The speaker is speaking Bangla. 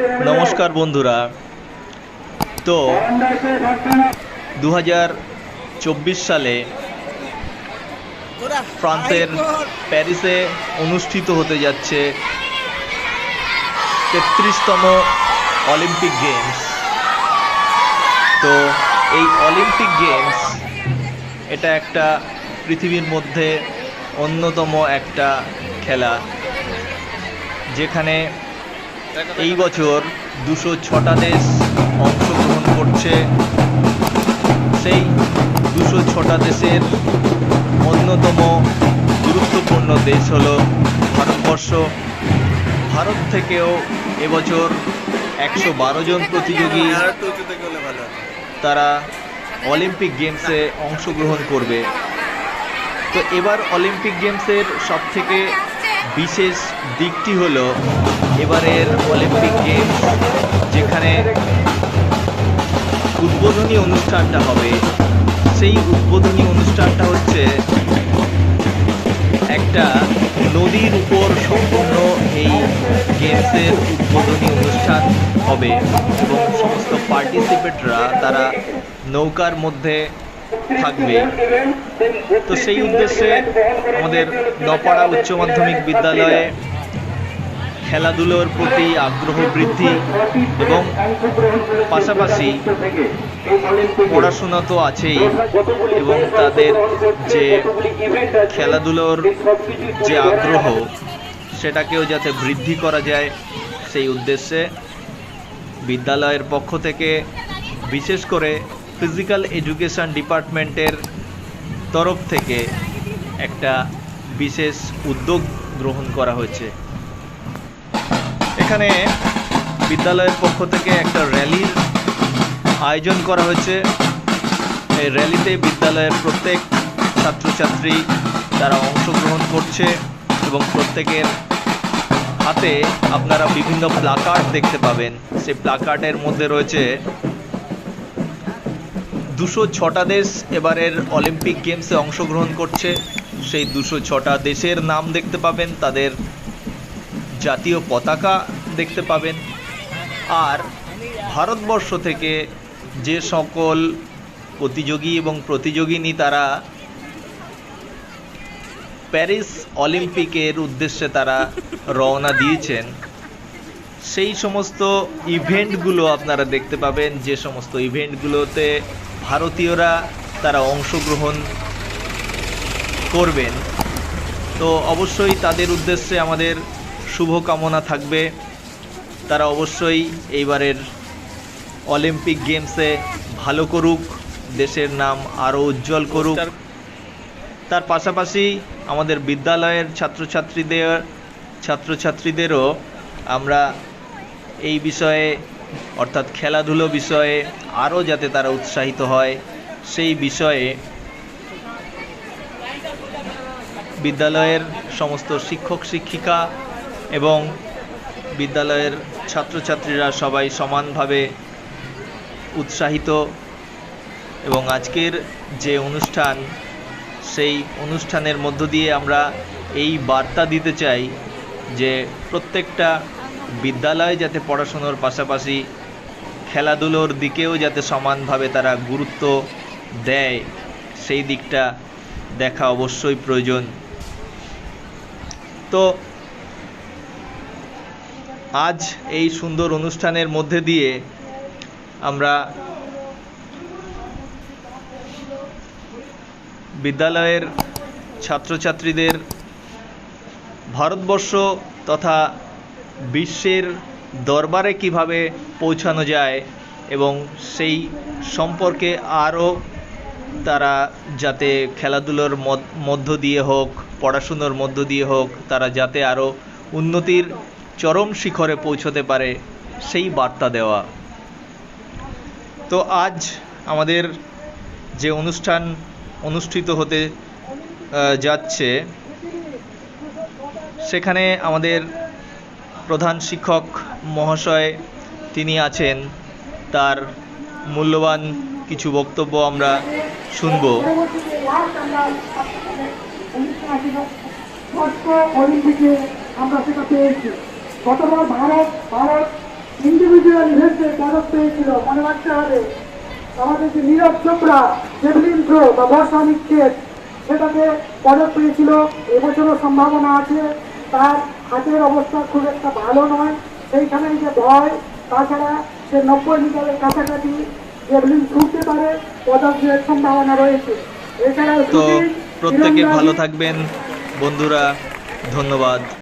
নমস্কার বন্ধুরা। তো দু সালে ফ্রান্সের প্যারিসে অনুষ্ঠিত হতে যাচ্ছে তেত্রিশতম অলিম্পিক গেমস। তো, এই অলিম্পিক গেমস এটা একটা পৃথিবীর মধ্যে অন্যতম একটা খেলা, যেখানে এই বছর দুশো ছটা দেশ অংশগ্রহণ করছে। সেই দুশো ছটা দেশের অন্যতম গুরুত্বপূর্ণ দেশ হলো ভারতবর্ষ। ভারত থেকেও এবছর একশো বারো জন প্রতিযোগী তারা অলিম্পিক গেমসে অংশগ্রহণ করবে। তো এবার অলিম্পিক গেমসের সব থেকে বিশেষ দিকটি হলো এবারের অলিম্পিক গেমস যেখানে উদ্বোধনী অনুষ্ঠানটা হবে। সেই উদ্বোধনী অনুষ্ঠানটা হচ্ছে একটা নদীর উপর সম্পূর্ণ এই গেমসের উদ্বোধনী অনুষ্ঠান হবে এবং সমস্ত পার্টিসিপেটরা তারা নৌকার মধ্যে থাকবে। তো সেই উদ্দেশ্যে আমাদের নপাড়া উচ্চ মাধ্যমিক বিদ্যালয়ে খেলাধুলোর প্রতি আগ্রহ বৃদ্ধি এবং পাশাপাশি পড়াশোনা তো আছেই এবং তাদের যে খেলাধুলোর যে আগ্রহ সেটাকেও যাতে বৃদ্ধি করা যায় সেই উদ্দেশ্যে বিদ্যালয়ের পক্ষ থেকে বিশেষ করে ফিজিক্যাল এডুকেশন ডিপার্টমেন্টের তরফ থেকে একটা বিশেষ উদ্যোগ গ্রহণ করা হয়েছে। এখানে বিদ্যালয়ের পক্ষ থেকে একটা র্যালির আয়োজন করা হয়েছে। এই র্যালিতে বিদ্যালয়ের প্রত্যেক ছাত্রছাত্রী তারা অংশগ্রহণ করছে এবং প্রত্যেকের হাতে আপনারা বিভিন্ন প্লাকার্ড দেখতে পাবেন। সেই প্লাকার্ডের মধ্যে রয়েছে দুশো ছটা দেশ এবারের অলিম্পিক গেমসে অংশগ্রহণ করছে। সেই দুশো ছটা দেশের নাম দেখতে পাবেন, তাদের জাতীয় পতাকা দেখতে পাবেন। আর ভারতবর্ষ থেকে যে সকল প্রতিযোগী এবং প্রতিযোগিনী তারা প্যারিস অলিম্পিকের উদ্দেশ্যে তারা রওনা দিয়েছেন, সেই সমস্ত ইভেন্টগুলো আপনারা দেখতে পাবেন। যে সমস্ত ইভেন্টগুলোতে ভারতীয়রা তারা অংশগ্রহণ করবেন। তো অবশ্যই তাদের উদ্দেশ্যে আমাদের শুভকামনা থাকবে। তারা অবশ্যই এইবারের অলিম্পিক গেমসে ভালো করুক দেশের নাম আরও উজ্জ্বল করুক। তার পাশাপাশি আমাদের বিদ্যালয়ের ছাত্রছাত্রীদের ছাত্রছাত্রীদেরও আমরা এই বিষয়ে অর্থাৎ খেলাধুলো বিষয়ে আরও যাতে তারা উৎসাহিত হয়, সেই বিষয়ে বিদ্যালয়ের সমস্ত শিক্ষক, শিক্ষিকা এবং বিদ্যালয়ের ছাত্রছাত্রীরা সবাই সমানভাবে উৎসাহিত এবং আজকের যে অনুষ্ঠান, সেই অনুষ্ঠানের মধ্য দিয়ে আমরা এই বার্তা দিতে চাই যে প্রত্যেকটা বিদ্যালয় যাতে পড়াশুনোর পাশাপাশি খেলাধুলোর দিকেও যাতে সমানভাবে তারা গুরুত্ব দেয়, সেই দিকটা দেখা অবশ্যই প্রয়োজন। তো আজ এই সুন্দর অনুষ্ঠানের মধ্যে দিয়ে আমরা বিদ্যালয়ের ছাত্রছাত্রীদের ভারতবর্ষ তথা বিশ্বের দরবারে কীভাবে পৌঁছানো যায় এবং সেই সম্পর্কে আরও তারা যাতে খেলাধুলোর মধ্য- দিয়ে হোক, পড়াশুনোর মধ্য দিয়ে হোক, তারা যাতে আরও উন্নতির চরম শিখরে পৌঁছতে পারে, সেই বার্তা দেওয়া। তো আজ আমাদের যে অনুষ্ঠান অনুষ্ঠিত হতে যাচ্ছে, সেখানে আমাদের প্রধান শিক্ষক মহাশয় তিনি আছেন। তার মূল্যবান কিছু বক্তব্য আমরা শুনব। অলিম্পিকে আমরা পেয়েছি ভারত ভারত ইন্ডিভিজুয়াল ইভেন্টে পদক পেয়েছিল মনে আমাদের যে চোপড়া জেভলিন থ্রো বা বর্ষা নিক্ষেপ সেটাতে পদক পেয়েছিল, এবছরও সম্ভাবনা আছে। তার হাতের অবস্থা খুব একটা ভালো নয়। সেইখানে যে ভয় তাছাড়া সে নব্বই মিটারের কাছাকাছি জেভলিন ছুটতে পারে পদক সম্ভাবনা রয়েছে। এছাড়াও প্রত্যেকে ভালো থাকবেন। বন্ধুরা ধন্যবাদ।